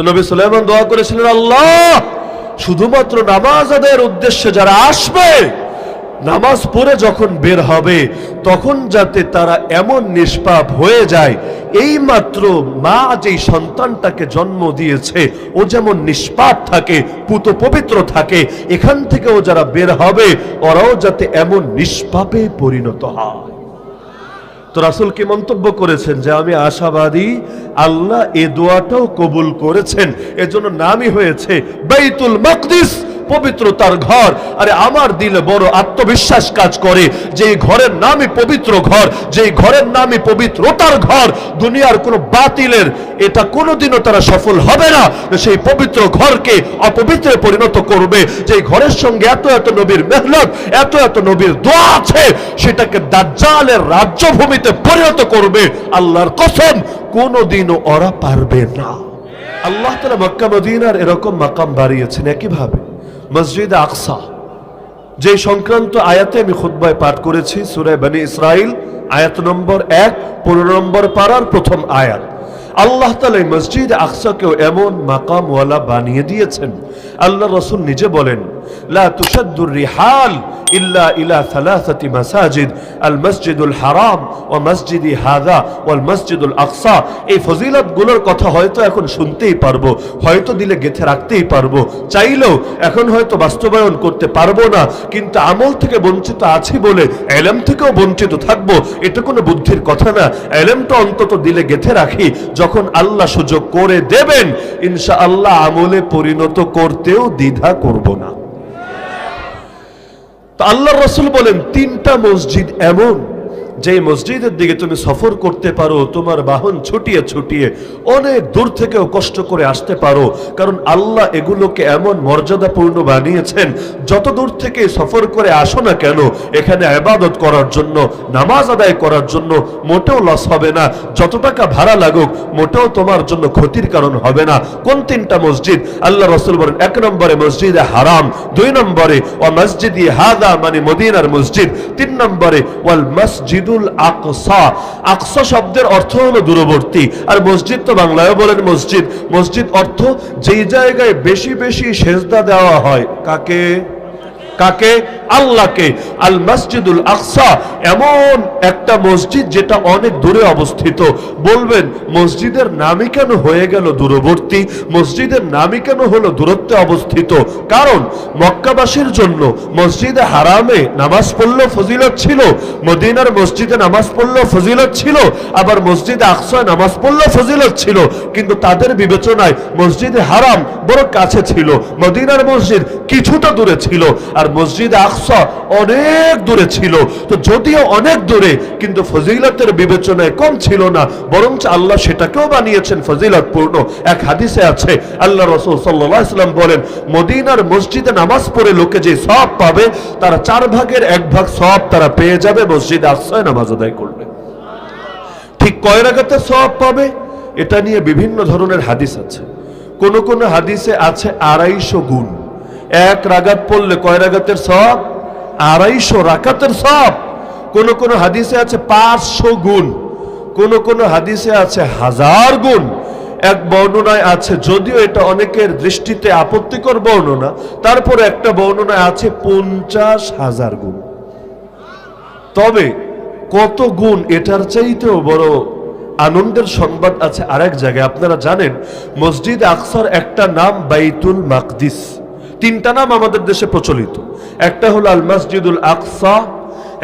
তো নবী সুলাইমান দোয়া করেছিলেন, আল্লাহ, শুধুমাত্র নামাজ আদায়ের উদ্দেশ্যে যারা আসবে, নামাজ পড়ে যখন বের হবে, তখন যাতে তারা এমন নিষ্পাপ হয়ে যায়। এই মাত্র মা যেই সন্তানটাকে জন্ম দিয়েছে, ও যেমন নিষ্পাপ থাকে, পুত পবিত্র থাকে, এখান থেকেও যারা বের হবে, ওরাও যাতে এমন নিষ্পাপে পরিণত হয়। তো রাসুল কি মন্তব্য করেছেন যে আমি আশাবাদী, আল্লাহ এ দোয়াটাও কবুল করেছেন, এজন্য নামই হয়েছে, বাইতুল মকদিস। পবিত্রতার ঘর। আরে আমার দিলে বড় আত্মবিশ্বাস কাজ করে। যে ঘরের নামই পবিত্র ঘর যে ঘরের নামই পবিত্রতার ঘর, দুনিয়ার কোনো বাতিলের এটা কোনোদিনও তারা সফল হবে না। সেই পবিত্র ঘরকে অপবিত্রে পরিণত করবে। যে ঘরের সঙ্গে এত এত নবীর মেহনত, এত এত নবীর দোয়া আছে, সেটাকে দাজ্জালের রাজ্যভূমিতে পরিণত করবে। আল্লাহর কসম, কোনোদিনও ওরা পারবে না। আল্লাহ তালা মক্কা, মদিনার এরকম মাকাম বাড়িয়েছেন একইভাবে। মসজিদ আকসা। যে সংক্রান্ত আয়াতে আমি খুদ্বায় পাঠ করেছি সুরায় বানি ইসরাইল আয়াত নম্বর এক, পনেরো নম্বর পাড়ার প্রথম আয়াত। আল্লাহ তালা মসজিদ আকসাকেও এমন মাকামওয়ালা বানিয়ে দিয়েছেন। আল্লাহ রসুল নিজে বলেন কথা হয়তো এখন শুনতেই পারব, হয়তো দিলে গেথে রাখতেই পারব। চাইলেও এখন হয়তো বাস্তবায়ন করতে পারব না, কিন্তু আমল থেকে বঞ্চিত আছি বলে, এলেম থেকেও বঞ্চিত থাকব, এটা কোনো বুদ্ধির কথা না। এলেমটা অন্তত দিলে গেথে রাখি, যখন আল্লাহ সুযোগ করে দেবেন ইনশা আল্লাহ আমলে পরিণত করতেও দ্বিধা করব না। তো আল্লাহ রসুল বলেন তিনটা মসজিদ এমন যে মসজিদের দিকে তুমি সফর করতে পারো, তোমার বাহন ছুটিয়ে ছুটিয়ে অনেক দূর থেকেও কষ্ট করে আসতে পারো। কারণ আল্লাহ এগুলোকে এমন মর্যাদাপূর্ণ বানিয়েছেন, যত দূর থেকে সফর করে আসো না কেন, এখানে আবাদত করার জন্য, নামাজ আদায় করার জন্য মোটেও লস হবে না। যত টাকা ভাড়া লাগুক, মোটেও তোমার জন্য ক্ষতির কারণ হবে না। কোন তিনটা মসজিদ? আল্লাহ রসুল বলেন, এক নম্বরে মসজিদে হারাম, দুই নম্বরে ও মসজিদি হাদা মানে মদিনার মসজিদ। তিন নম্বরে, ওয়াল মসজিদুল আকসা। আকসা শব্দের অর্থ হলো দূরবর্তী। আর মসজিদ তো বাংলায় বলেন মসজিদ। মসজিদ অর্থ যেই জায়গায় বেশি বেশি সেজদা দেওয়া হয়। কাকে? কাকে? আল্লাহকে। আল মসজিদুল আকসা এমন একটা মসজিদ যেটা অনেক দূরে অবস্থিত। বলবেন, মসজিদের নামই কেন হয়ে গেল দূরবর্তী? মসজিদের নামই কেন হলো দূরত্বে অবস্থিত? কারণ, মক্কাবাসীর জন্য মসজিদে হারামে নামাজ পড়লেও ফজিলত ছিল, মদিনার মসজিদে নামাজ পড়লেও ফজিলত ছিল, আবার মসজিদে আকসায় নামাজ পড়লেও ফজিলত ছিল। কিন্তু তাদের বিবেচনায় মসজিদে হারাম বড় কাছে ছিল, মদিনার মসজিদ কিছুটা দূরে ছিল। আর মসজিদ আকসা অনেক দূরে ছিল। তো যদিও অনেক দূরে, কিন্তু ফজিলতের বিবেচনায় কম ছিল না। বরঞ্চ আল্লাহ সেটাকেও বানিয়েছেন ফজিলতপূর্ণ। এক হাদিসে আছে, আল্লাহ রসুল সাল্লাম বলেন, মদিনার মসজিদে নামাজ পড়ে লোকে যে সব পাবে, তারা চার ভাগের এক ভাগ সব তারা পেয়ে যাবে মসজিদে আকসায় নামাজ আদায় করবে। ঠিক কয় রাখাতে সব পাবে? এটা নিয়ে বিভিন্ন ধরনের হাদিস আছে। কোন কোন হাদিসে আছে আড়াইশো গুণ। এক রাগাত পড়লে কয় রাগাতের সব? আড়াইশো রাকাতের সব। কোন কোন হাদিসে আছে পাঁচশো গুণ। কোন কোন হাদিসে আছে হাজার গুণ। এক বর্ণনায় আছে, যদিও এটা অনেকের দৃষ্টিতে আপত্তিকর বর্ণনা, তারপরে একটা বর্ণনায় আছে পঞ্চাশ হাজার গুণ। তবে কত গুণ এটার চাইতেও বড় আনন্দের সংবাদ আছে আরেক জায়গায়। আপনারা জানেন, মসজিদ আকসার একটা নাম বাইতুল মাকদিস। তিনটা নাম আমাদের দেশে প্রচলিত। একটা হলো আল মসজিদুল আকসা,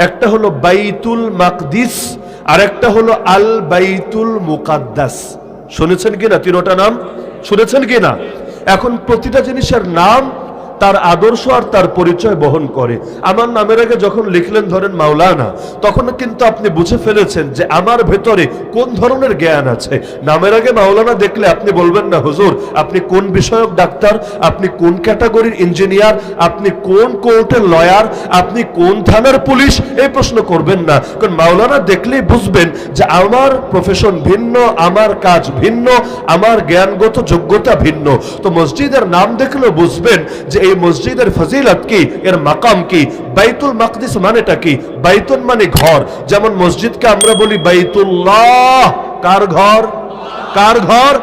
একটা হলো বাইতুল মাকদিস আর একটা হলো আল বাইতুল মুকাদ্দাস। শুনেছেন কিনা তিনোটা নাম? শুনেছেন কিনা? এখন প্রতিটা জিনিসের নাম তার আদর্শ আর তার পরিচয় বহন করে। আমার নামের আগে যখন লিখলেন ধরেন মাওলানা, তখন কিন্তু আপনি বুঝে ফেলেছেন যে আমার ভেতরে কোন ধরনের জ্ঞান আছে। নামের আগে মাওলানা দেখলে আপনি বলবেন না, হুজুর, আপনি কোন বিষয়ক ডাক্তার? আপনি কোন ক্যাটাগরির ইঞ্জিনিয়ার? আপনি কোন কোর্টের লয়ার? আপনি কোন থানার পুলিশ? এই প্রশ্ন করবেন না। কারণ মাওলানা দেখলেই বুঝবেন যে আমার প্রফেশন ভিন্ন, আমার কাজ ভিন্ন, আমার জ্ঞানগত যোগ্যতা ভিন্ন। তো মসজিদের নাম দেখলেও বুঝবেন যে এই মসজিদের ফজিলত কি? এর মাকাম কি? বাইতুল মাকদিস মানেটা কি? বাইতুল মানে ঘর। যেমন মসজিদকে আমরা বলি বাইতুল্লাহ। কার ঘর? কার ঘর?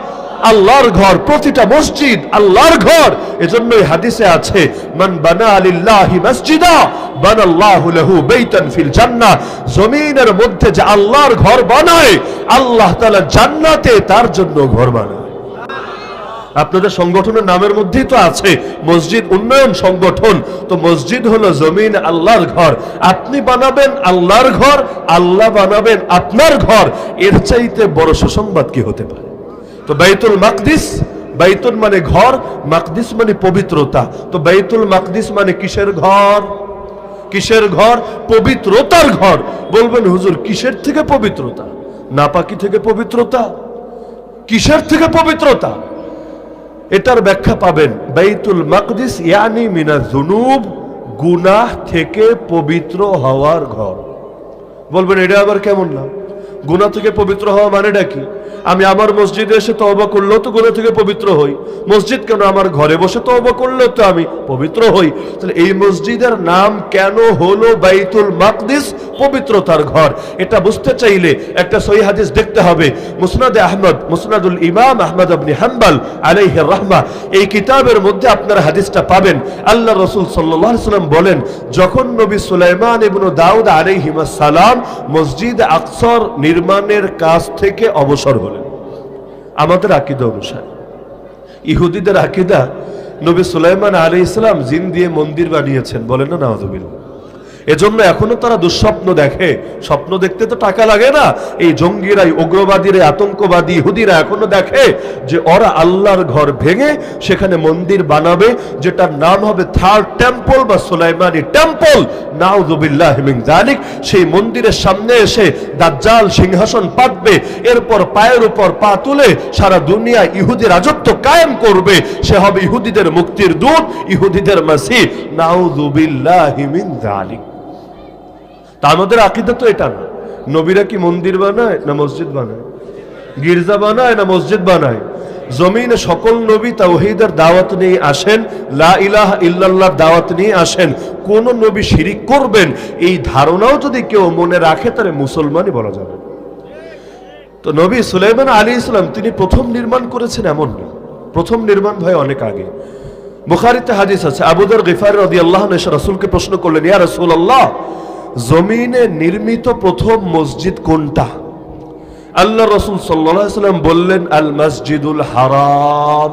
আল্লাহর ঘর। প্রতিটা মসজিদ আল্লাহর ঘর। এজন্যই হাদিসে আছে, মান বানা আলিল্লাহি মসজিদা, বানাল্লাহু লাহু বাইতান ফিল জান্নাহ। জমিনের মধ্যে যে আল্লাহর ঘর বানায়, আল্লাহ তাআলা জান্নাতে তার জন্য ঘর বানায়। আপনাদের সংগঠনের নামের মধ্যেই তো আছে মসজিদ উন্নয়ন সংগঠন। তো মসজিদ হলো জমিন আল্লাহর ঘর। আপনি বানাবেন আল্লাহর ঘর, আল্লাহ বানাবেন আপনার ঘর। এর চাইতে বড় সুসংবাদ কি হতে পারে? তো বাইতুল মাকদিস, বাইতুল মানে ঘর, মাকদিস মানে পবিত্রতা। তো বাইতুল মাকদিস মানে কিসের ঘর? কিসের ঘর? পবিত্রতার ঘর। বলবেন, হুজুর, কিসের থেকে পবিত্রতা? নাপাকি থেকে পবিত্রতা? কিসের থেকে পবিত্রতা? এটার ব্যাখ্যা পাবেন, বাইতুল মকদিস ইয়ানি মিনা জুনুব, গুনাহ থেকে পবিত্র হওয়ার ঘর। বলবেন, এটা আবার কেমন না গুনাহ থেকে পবিত্র হওয়া মানেটা কি? আমি আমার মসজিদে এসে তওবা করলেও তো গুনাহ থেকে পবিত্র হই। মসজিদ কেন? আমার ঘরে বসে তওবা করলেও তো আমি পবিত্র হই। তাহলে এই মসজিদের নাম কেন হলো বাইতুল মাকদিস, পবিত্রতার ঘর? এটা বুঝতে চাইলে একটা সহি হাদিস দেখতে হবে। মুসনাদে আহমদ, মুসনাদুল ইমাম আহমদ আবনি হাম্বাল আলাইহি রাহমা, এই কিতাবের মধ্যে আপনারা হাদিসটা পাবেন। আল্লাহ রসুল আলাইহি সাল্লাম বলেন, যখন নবী সুলাইমান ইবনু দাউদ আলাইহিমাস সালাম মসজিদ আকসর নির্মাণের কাজ থেকে অবসর হলেন। আমাদের আকিদা অনুসারে। ইহুদিদের আকিদা নবী সুলাইমান আলী ইসলাম জিন দিয়ে মন্দির বানিয়েছেন, বলেন না নাওয়াজবিল্লা এজন্য এখনও তারা দুঃস্বপ্ন দেখে। স্বপ্ন দেখতে তো টাকা লাগে না। এই জঙ্গিরাই, উগ্রবাদীরা, আতঙ্কবাদী ইহুদিরা এখনও দেখে যে ওরা আল্লাহর ঘর ভেঙে সেখানে মন্দির বানাবে, যেটার নাম হবে থার্ড টেম্পল বা সুলাইমানি টেম্পল। নাউজুবিল্লাহ সেই মন্দিরের সামনে এসে দাজ্জাল সিংহাসন পাতবে, এরপর পায়ের উপর পা তুলে সারা দুনিয়া ইহুদি রাজত্ব কায়েম করবে। সে হবে ইহুদিদের মুক্তির দূত, ইহুদিদের মাসিহ। নাউজুবিল্লাহ জালিক তা আমাদের আকিদা তো এটা না। নবীরা কি মন্দির বানায় না মসজিদ বানায়? গির্জা বানায় না মসজিদ বানায়? জমিনে সকল নবী তাওহীদের দাওয়াত নিয়ে আসেন, লা ইলাহা ইল্লাল্লাহর দাওয়াত নিয়ে আসেন। কোন নবী শিরিক করবেন, এই ধারণাও যদি কেউ মনে রাখে, তাহলে মুসলমানই বলা যাবে। তো নবী সুলাইমান আলী ইসলাম, তিনি প্রথম নির্মাণ করেছেন এমন প্রথম নির্মাণ ভাই অনেক আগে। বুখারিতে হাদিস আছে আবুদর গিফার রদি আল্লাহ রাসূলকে প্রশ্ন করলেন, ইয়া রাসূলুল্লাহ জমিনে নির্মিত প্রথম মসজিদ কোনটা? আল্লাহ রসুল সাল্লাম বললেন, আল মসজিদুল হারাম।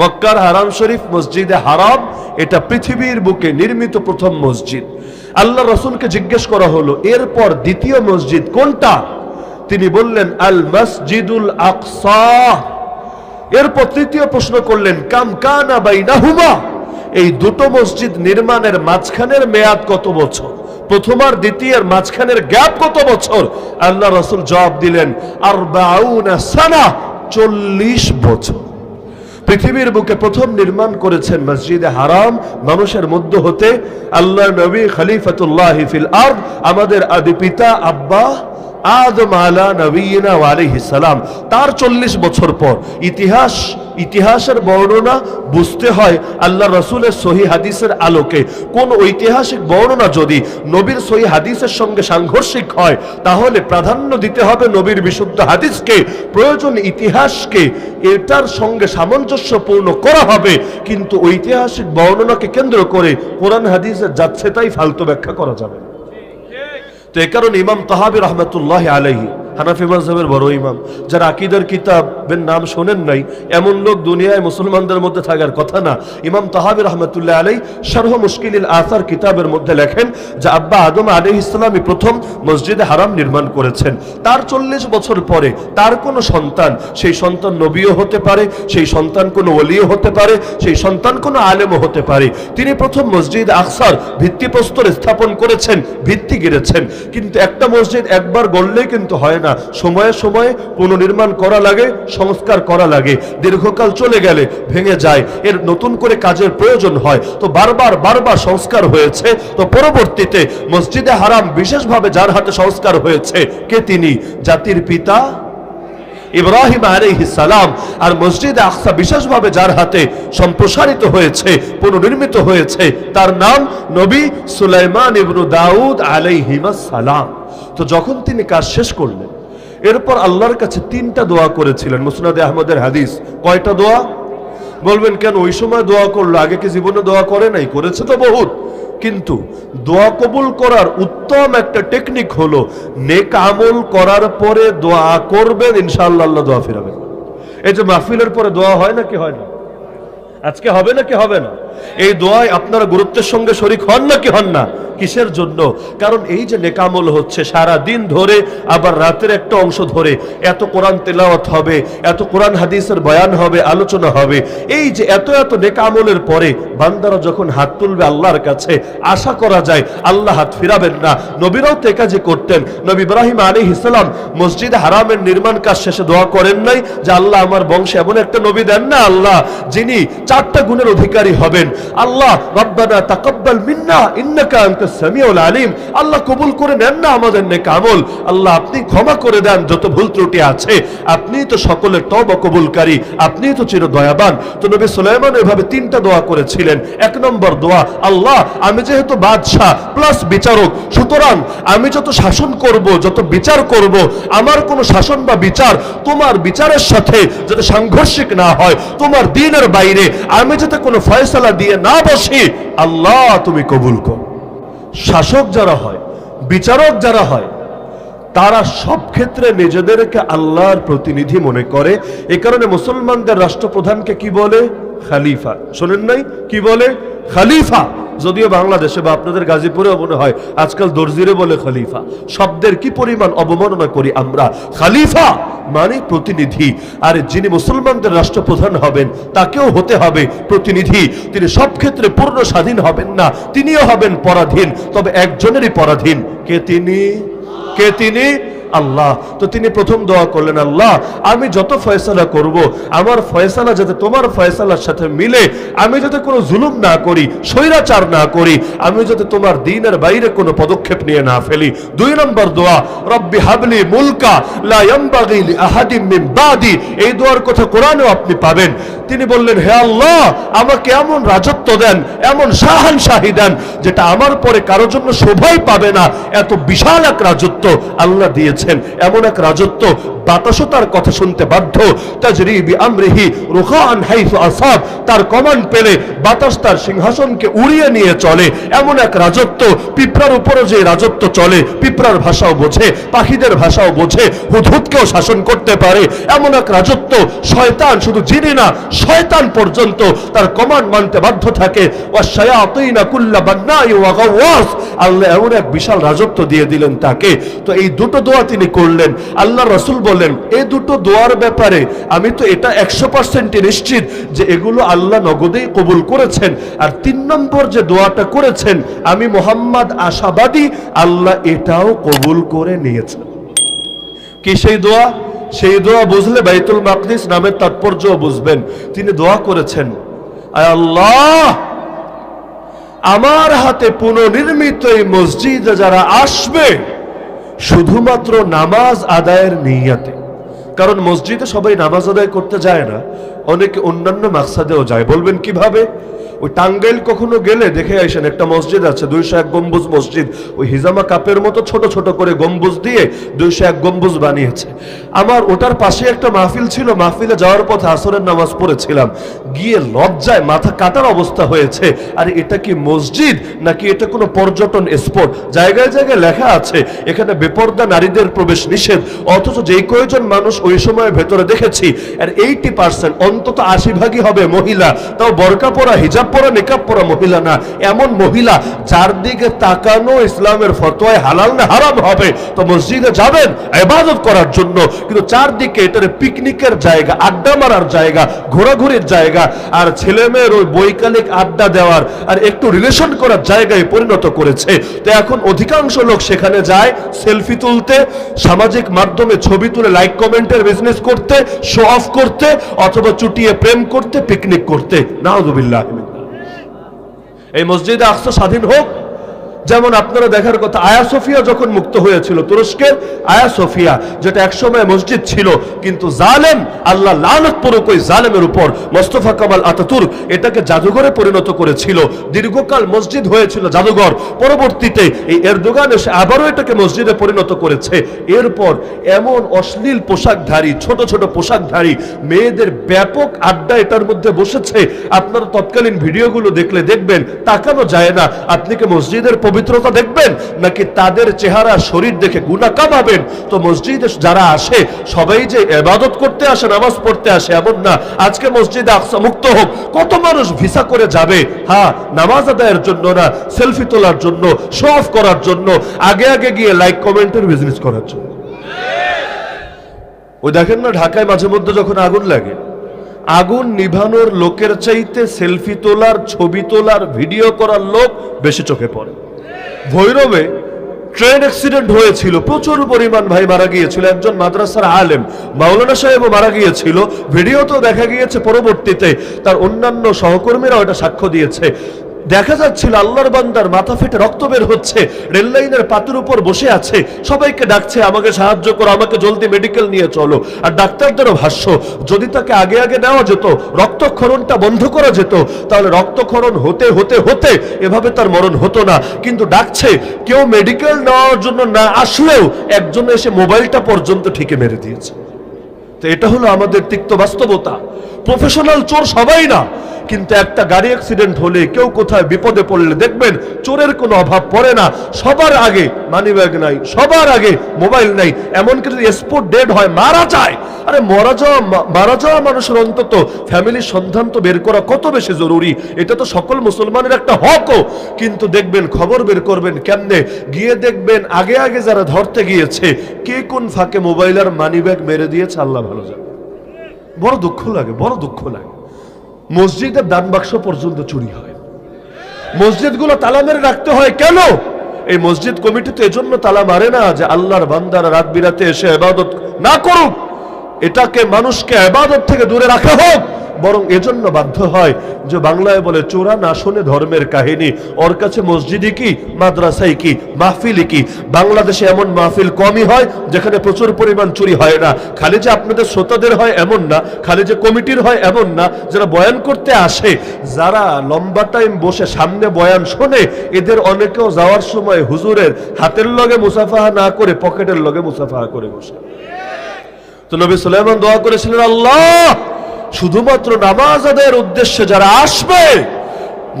মক্কার হারাম শরীফ, মসজিদে হারাম, এটা পৃথিবীর বুকে নির্মিত প্রথম মসজিদ। আল্লাহ রসুলকে জিজ্ঞেস করা হলো, এরপর দ্বিতীয় মসজিদ কোনটা? তিনি বললেন, আল মসজিদুল আকসা। এরপর তৃতীয় প্রশ্ন করলেন, কাম কানা বাইনাহুমা? এই দুটো মসজিদ নির্মাণের মাঝখানের মেয়াদ কত বছর? প্রথম আর দ্বিতীয়ের মাঝখানের গ্যাপ কত বছর? আল্লাহ রসুল জবাব দিলেন আর সানা, চল্লিশ বছর। পৃথিবীর বুকে প্রথম নির্মাণ করেছেন মসজিদে হারাম, মানুষের মধ্যে হতে। আল্লাহ নবী খলিফাতুল্লাহ ফিল আর আমাদের আদি পিতা আব্বা আদম আলা নবীনা সালাম। তার চল্লিশ বছর পর ইতিহাস, ইতিহাসের বর্ণনা বুঝতে হয় আল্লাহ রসুলের সহি হাদিসের আলোকে। কোন ঐতিহাসিক বর্ণনা যদি নবীর সহি হাদিসের সঙ্গে সাংঘর্ষিক হয়, তাহলে প্রাধান্য দিতে হবে নবীর বিশুদ্ধ হাদিসকে, প্রয়োজন ইতিহাসকে। এটার সঙ্গে সামঞ্জস্যপূর্ণ করা হবে, কিন্তু ঐতিহাসিক বর্ণনাকে কেন্দ্র করে কোরআন হাদিসের যাচ্ছে তাই ফালতু ব্যাখ্যা করা যাবে তো এ কারণে ইমাম তাহাবি রহমতুল্লাহ আলহী হানাফি মাজহাবের বড় ইমাম, যারা আকিদার কিতাবের নাম শোনেন নাই, এমন লোক দুনিয়ায় মুসলমানদের মধ্যে থাকার কথা না। ইমাম তাহাবি রহমতুল্লাহ আলাই শারহ মুশকিল আসার কিতাবের মধ্যে লেখেন যে আব্বা আদম আলী ইসলামী প্রথম মসজিদে হারাম নির্মাণ করেছেন। তার চল্লিশ বছর পরে তার কোনো সন্তান, সেই সন্তান নবীও হতে পারে, সেই সন্তান কোনো অলিও হতে পারে, সেই সন্তান কোনো আলেমও হতে পারে। তিনি প্রথম মসজিদ আকসার ভিত্তিপ্রস্তর স্থাপন করেছেন, ভিত্তি গেড়েছেন। কিন্তু একটা মসজিদ একবার গড়লেই কিন্তু হয় না। সময়ে সময়ে পুনর্নির্মাণ করা লাগে, সংস্কার করা লাগে। দীর্ঘকাল চলে গেলে ভেঙে যায়। এর নতুন করে কাজের প্রয়োজন হয়। তো বারবার বারবার সংস্কার হয়েছে। তো পরবর্তীতে মসজিদে হারাম বিশেষভাবে যার হাতে সংস্কার হয়েছে, কে তিনি? জাতির পিতা ইব্রাহিম সালাম। আর মসজিদে আকসা বিশেষভাবে যার হাতে সম্প্রসারিত হয়েছে, পুনর্নির্মিত হয়েছে, তার নাম নবী সুলাইমান ইবনু দাউদ আলাইহিমাস সালাম। তো যখন তিনি কাজ শেষ করলেন এরপর আল্লাহর কাছে তিনটা দোয়া করেছিলেন। মুসনাদে আহমদের হাদিস। কয়টা দোয়া? বলবেন, কেন ওই সময় দোয়া করল? আগে কি জীবনে দোয়া করে নাই? করেছে তো বহুত। কিন্তু দোয়া কবুল করার উত্তম একটা টেকনিক হলো, নেক আমল করার পরে দোয়া করবেন, ইনশাআল্লাহ আল্লাহ দোয়া ফিরাবেন। এই যে মাহফিলের পরে দোয়া হয় নাকি হয় না? আজকে হবে নাকি হবে না? এই দোয়ায় আপনারা গুরুত্বের সঙ্গে শরিক হন নাকি হন না? কিসের জন্য? কারণ এই যে নেকামল হচ্ছে সারা দিন ধরে, আবার রাতের একটা অংশ ধরে, এত কোরআন তেলাওয়াত হবে, এত কোরআন হাদিসের বয়ান হবে, আলোচনা হবে, এই যে এত এত নেকামলের পরে বান্দারা যখন হাত তুলবে আল্লাহর কাছে, আশা করা যায় আল্লাহ হাত ফিরাবেন না। নবীরাও তো এ কাজই করতেন। নবী ইব্রাহিম আলী ইসলাম মসজিদ হারামের নির্মাণ কাজ শেষে দোয়া করেন নাই যে, আল্লাহ আমার বংশে এমন একটা নবী দেন না আল্লাহ, যিনি চারটা গুণের অধিকারী হবেন। আল্লাহ, রব্বানা তাকাব্বাল মিন্না, ইন্নাকা আনতাস সামিউল আলিম। আল্লাহ কবুল করে নেন না আমাদের নেক আমল। আল্লাহ, আপনি ক্ষমা করে দেন যত ভুল ত্রুটি আছে। আপনি তো সকলের তওবা কবুলকারী, আপনি তো চির দয়াবান তো নবী সুলাইমান এভাবে তিনটা দোয়া করেছিলেন। এক নম্বর দোয়া, আল্লাহ, আমি যেহেতু বাদশাহ প্লাস বিচারক, সুতরাং আমি যত শাসন করব, যত বিচার করব, আমার কোনো শাসন বা বিচার তোমার বিচারের সাথে যাতে সাংঘর্ষিক না হয়, তোমার দিনের বাইরে আমি যাতে কোনো ফয়সালা দিয়ে না বসি, আল্লাহ তুমি কবুল কর। শাসক যারা হয়, বিচারক যারা হয়, তারা সব ক্ষেত্রে নিজেদেরকে আল্লাহর প্রতিনিধি মনে করে। এ কারণে মুসলমানদের রাষ্ট্রপ্রধানকে কি বলে? খালিফা। শোনেন নাই? কি বলে? খালিফা। যদিও বাংলাদেশে বা আপনাদের গাজীপুরেও মনে হয় আজকাল দর্জিরে বলে খলিফা। শব্দের কি পরিমাণ অবমাননা করি আমরা? খালিফা মানে প্রতিনিধি। আর যিনি মুসলমানদের রাষ্ট্রপ্রধান হবেন, তাকেও হতে হবে প্রতিনিধি। তিনি সব ক্ষেত্রে পূর্ণ স্বাধীন হবেন না, তিনিও হবেন পরাধীন। তবে একজনেরই পরাধীন। কে তিনি? কে তিনি? আল্লাহ। তো তিনি প্রথম দোয়া করলেন, আল্লাহ, আমি যত ফয়সালা করব, আমার ফয়সালা যাতে তোমার ফয়সালার সাথে মিলে, আমি যাতে কোনো জুলুম না করি, স্বৈরাচার না করি, আমি যাতে তোমার দিনের বাইরে কোনো পদক্ষেপ নিয়ে না ফেলি। দুই নম্বর দোয়া, রব্বি হাবলি মুলকা লা এই দোয়ার কথা কোরআনেও আপনি পাবেন। তিনি বললেন, হে আল্লাহ, আমাকে এমন রাজত্ব দেন, এমন সাহান শাহী দেন, যেটা আমার পরে কারোর জন্য শোভাই পাবে না। এত বিশাল এক রাজত্ব আল্লাহ দিয়েছেন এমন এক রাজত্ব বাতাসও তার কথা শুনতে বাধ্য। তাজরিবি আমরিহি রুখান হাইসু আসাব তার কমান্ড পেলে বাতাস তার সিংহাসনকে উড়িয়ে নিয়ে চলে। এমন এক রাজত্ব, পিঁপড়ার উপরও যে রাজত্ব চলে, পিঁপড়ার ভাষাও বোঝে, পাখিদের ভাষাও বোঝে, হুদহুদকেও শাসন করতে পারে। এমন এক রাজত্ব, শয়তান শুধু জিনি না, শয়তান পর্যন্ত তার কমান্ড মানতে বাধ্য থাকে। আল্লাহ এমন এক বিশাল রাজত্ব দিয়ে দিলেন তাকে। তো এই দুটো দোয়া তিনি করলেন। আল্লাহ রসুল বলেন এই দুটো দোয়ার ব্যাপারে আমি তো এটা একশো পার্সেন্ট নিশ্চিত যে এগুলো আল্লাহ নগদেই কবুল করেছেন। আর তিন নম্বর যে দোয়াটা করেছেন, আমি মোহাম্মদ আশাবাদী আল্লাহ এটাও কবুল করে নিয়েছেন। কি সেই দোয়া? সেই দোয়া বুঝলে বাইতুল মাকদিস নামের তাৎপর্য বুঝবেন। তিনি দোয়া করেছেন আল্লাহ, আমার হাতে পুনর্নির্মিত এই মসজিদে যারা আসবে শুধুমাত্র নামাজ আদায়ের নিয়াতে। কারণ মসজিদে সবাই নামাজ আদায় করতে যায় না, অনেকে অন্যান্য মাকসাদেও যায়। বলবেন কীভাবে? ওই টাঙ্গাইল কখনো গেলে দেখে আসেন, একটা মসজিদ আছে, দুইশো এক গম্বুজ মসজিদ। ওই হিজামা কাপের মতো ছোট ছোট করে গম্বুজ দিয়ে দুইশো এক গম্বুজ বানিয়েছে। আমার ওটার পাশে একটা মাহফিল ছিল, মাহফিলে যাওয়ার পথে আসরের নামাজ পড়েছিলাম। গিয়ে লজ্জায় মাথা কাটার অবস্থা হয়েছে। আর, এটা কি মসজিদ নাকি এটা কোনো পর্যটন স্পট? জায়গায় জায়গায় লেখা আছে, এখানে বেপর্দা নারীদের প্রবেশ নিষেধ। অথচ যেই কয়েকজন মানুষ ওই সময় ভেতরে দেখেছি, আর এইটি পার্সেন্ট অন্তত আশি ভাগই হবে মহিলা। তাও বরকা পরা হিজাব পরা নিকাব পরা মহিলা না, এমন মহিলা চারদিকে তাকানো ইসলামের ফতোয়ায় হালাল না হারাম হবে, তো মসজিদে যাবেন, ইবাদত করার জন্য। কিন্তু চারদিকে এটার পিকনিকের জায়গা, আড্ডা মারার জায়গা, ঘোরাঘুরির জায়গা, আর ছেলে মেয়ের ওই বৈকালিক আড্ডা দেওয়ার আর একটু রিলেশন করার জায়গায় পরিণত করেছে। তো এখন অধিকাংশ লোক সেখানে যায় সেলফি তুলতে, সামাজিক মাধ্যমে ছবি তুলে লাইক কমেন্টের বিজনেস করতে শো অফ করতে, অথবা চুটিয়ে প্রেম করতে পিকনিক করতে। নাউজুবিল্লাহ। এই মসজিদে আস্ত স্বাধীন হোক যেমন আপনারা দেখার কথা, আয়া সোফিয়া যখন মুক্ত হয়েছিল, তুরস্কের আয়া সোফিয়া, যেটা একসময় মসজিদ ছিল, কিন্তু জালেম, আল্লাহ লানত পড়ুক ওই জালেমের উপর, মোস্তফা কামাল আতাতুর্ক এটাকে জাদুঘরে পরিণত করেছিল। দীর্ঘকাল মসজিদ হয়েছিল জাদুঘর। পরবর্তীতে এই এরদোগান এসে আবারও এটাকে মসজিদে পরিণত করেছে। এরপর এমন অশ্লীল পোশাকধারী, ছোট ছোট পোশাকধারী, মেয়েদের ব্যাপক আড্ডা এটার মধ্যে বসেছে। আপনারা তৎকালীন ভিডিওগুলো দেখলে দেখবেন, তাকানো যায় না। আপনি কি মসজিদের পবিত্রতা দেখবেন, নাকি তাদের চেহারা, শরীর দেখে গুণা কামাবেন? তো মসজিদে যারা আসে, সবাই যে এবাদত করতে আসে, নামাজ পড়তে আসে, এমন না। আজকে মসজিদে আকসা মুক্ত হোক, কত মানুষ ভিসা করে যাবে? হ্যাঁ নামাজ আদায়ের জন্য না, সেলফি তোলার জন্য, শো অফ করার জন্য, আগে আগে গিয়ে লাইক কমেন্টের বিজনেস করার জন্য। ওই দেখেন না, ঢাকায় মাঝে মধ্যে যখন আগুন লাগে, আগুন নিভানোর লোকের চাইতে সেলফি তোলার, ছবি তোলার ভিডিও করার লোক বেশি চোখে পড়ে। ভৈরবে ট্রেন অ্যাক্সিডেন্ট হয়েছিল। প্রচুর পরিমাণ ভাই মারা গিয়েছিল। একজন মাদ্রাসার আলেম মাওলানা সাহেবও মারা গিয়েছিল। ভিডিও তো দেখা গিয়েছে পরবর্তীতে। তার অন্যান্য সহকর্মীরা ওটা সাক্ষ্য দিয়েছে। দেখা যাচ্ছিল আল্লাহর বান্দার মাথা ফেটে রক্ত বের হচ্ছে, রেল লাইনের পাতের উপর বসে আছে। সবাইকে ডাকছে, আমাকে সাহায্য করো, আমাকে জলদি মেডিকেল নিয়ে চলো। আর ডাক্তারদেরও ভাষ্য, যদি তাকে আগে আগে নেওয়া যেত, রক্তক্ষরণটা বন্ধ করা যেত, তাহলে রক্তক্ষরণ হতে হতে হতে এভাবে তার মরণ হতো না। কিন্তু ডাকছে, কেউ মেডিকেল নেওয়ার জন্য না আসলেও একজন এসে মোবাইলটা পর্যন্ত ঠিকে মেরে দিয়েছে। তো এটা হলো আমাদের তিক্ত বাস্তবতা। প্রফেশনাল চোর সবাই না। কিন্তু একটা গাড়ি অ্যাক্সিডেন্ট হলে কেউ কোথায় বিপদে পড়লে দেখবেন চোরের কোনো অভাব পড়ে না। সবার আগে মানি ব্যাগ নাই, সবার আগে মোবাইল নাই। এমনকি যদি স্পোর্ট ডেড হয়, মারা যায়। আরে মারা যাওয়া মারা যাওয়া মানুষের অন্তত ফ্যামিলির সন্ধান তো বের করা কত বেশি জরুরি? এটা তো সকল মুসলমানের একটা হকও কিন্তু দেখবেন, খবর বের করবেন কেমনে? গিয়ে দেখবেন, আগে আগে যারা ধরতে গিয়েছে, কে কোন ফাঁকে মোবাইল আর মানি ব্যাগ মেরে দিয়েছে, আল্লাহ ভালো জানে। বড় দুঃখ লাগে, বড় দুঃখ লাগে। মসজিদের দান বাক্স পর্যন্ত চুরি হয়। মসজিদগুলো তালা মেরে রাখতে হয় কেন? এই মসজিদ কমিটি তো এজন্য তালা মারে না যে আল্লাহর বান্দারা রাত বিরাতে এসে এবাদত না করুক। এটাকে মানুষকে এবাদত থেকে দূরে রাখা হোক। বরং এজন্য বাধ্য হয় যে বাংলায় বলে, চোরা না শোনে ধর্মের কাহিনী। ওর কাছে মসজিদই কি, মাদ্রাসাই কি, মাহফিলই কি? বাংলাদেশে এমন মাহফিল কমই হয় যেখানে প্রচুর পরিমাণ চুরি হয় না। খালি যে আপনাদের শ্রোতাদের হয় এমন না, খালি যে কমিটির হয় এমন না, যারা বয়ান করতে আসে, যারা লম্বা টাইম বসে সামনে বয়ান শোনে, এদের অনেকেও যাওয়ার সময় হুজুরের হাতের লগে মুসাফাহা না করে পকেটের লগে মুসাফাহা করে বসে। তো নবী সুলাইমান দোয়া করেছিলেন, আল্লাহ শুধুমাত্র নামাজ আদায়ের উদ্দেশ্যে যারা আসবে,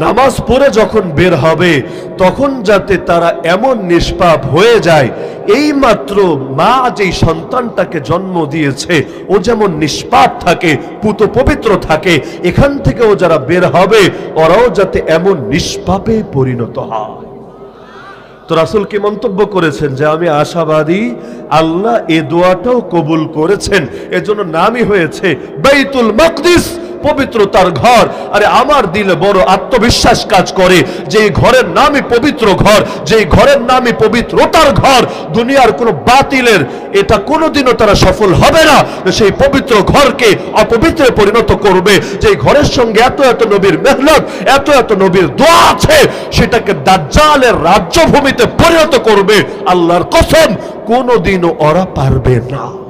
নামাজ পড়ে যখন বের হবে, তখন যাতে তারা এমন নিষ্পাপ হয়ে যায়। এই মাত্র মা যেই সন্তানটাকে জন্ম দিয়েছে, ও যেমন নিষ্পাপ থাকে, পুত পবিত্র থাকে, এখান থেকেও যারা বের হবে, ওরাও যাতে এমন নিষ্পাপে পরিণত হয়। তো রাসুল কি মন্তব্য করেছেন যে আমি আশাবাদী, আল্লাহ এ দোয়াটাও কবুল করেছেন। এজন্য নামই হয়েছে, বাইতুল মকদিস। পবিত্রতার ঘর। আরে আমার দিলে বড় আত্মবিশ্বাস কাজ করে। যে ঘরের নামই পবিত্র ঘর যে ঘরের নামই পবিত্রতার ঘর, দুনিয়ার কোনো বাতিলের এটা কোনোদিনও তারা সফল হবে না। সেই পবিত্র ঘরকে অপবিত্রে পরিণত করবে। যে ঘরের সঙ্গে এত এত নবীর মেহনত, এত এত নবীর দোয়া আছে, সেটাকে দাজ্জালের রাজ্যভূমিতে পরিণত করবে। আল্লাহর কসম, কোনোদিনও ওরা পারবে না।